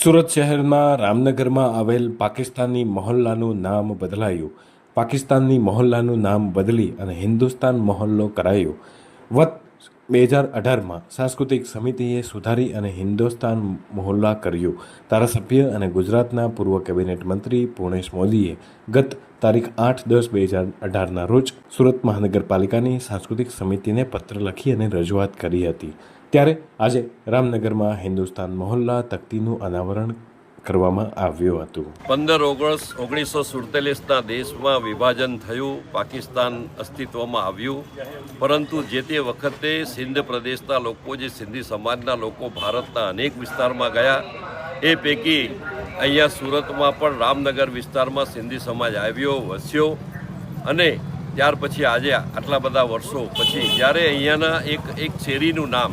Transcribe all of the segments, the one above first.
સુરત શહેરમાં, રામનગરમાં આવેલ પાકિસ્તાની મહોલ્લાનું નામ બદલાયું. પાકિસ્તાનની મહોલ્લાનું નામ બદલી અને હિન્દુસ્તાન મહોલ્લો કરાયો. વત બે હજાર અઢારમાં સાંસ્કૃતિક સમિતિએ સુધારી અને હિન્દુસ્તાન મહોલ્લા કર્યું. ધારાસભ્ય અને ગુજરાતના પૂર્વ કેબિનેટ મંત્રી પૂર્ણેશ મોદીએ ગત તારીખ આઠ દસ બે હજાર અઢારના રોજ સુરત મહાનગરપાલિકાની સાંસ્કૃતિક સમિતિને પત્ર લખી અને રજૂઆત કરી હતી. ત્યારે આજે રામનગરમાં હિન્દુસ્તાન મહોલ્લા તકતીનું અનાવરણ કરવામાં આવ્યું હતું. પંદર ઓગસ્ટ ઓગણીસો સુડતાલીસના દેશમાં વિભાજન થયું, પાકિસ્તાન અસ્તિત્વમાં આવ્યું. પરંતુ જે તે વખતે સિંધ પ્રદેશના લોકો, જે સિંધી સમાજના લોકો ભારતના અનેક વિસ્તારમાં ગયા, એ પૈકી અહીંયા સુરતમાં પણ રામનગર વિસ્તારમાં સિંધી સમાજ આવ્યો, વસ્યો. અને ત્યાર પછી આજે આટલા બધા વર્ષો પછી જ્યારે અહીંયાના એક એક શેરીનું નામ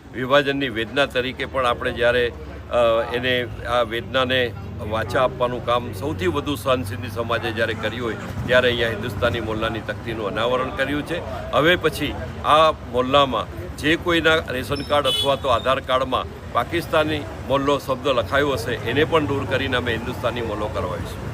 વિભાજનની વેદના તરીકે પણ આપણે જ્યારે એને આ વેદનાને વાચા આપવાનું કામ સૌથી વધુ સહન સિંધી સમાજે જ્યારે કર્યું હોય, ત્યારે અહીંયા હિન્દુસ્તાની મોલ્લાની તકતીનું અનાવરણ કર્યું છે. હવે પછી આ મોલ્લામાં જે કોઈના રેશન કાર્ડ અથવા તો આધાર કાર્ડમાં પાકિસ્તાની મોલ્લો શબ્દ લખાયો હશે, એને પણ દૂર કરીને અમે હિન્દુસ્તાની મોલ્લો કરવાઈશું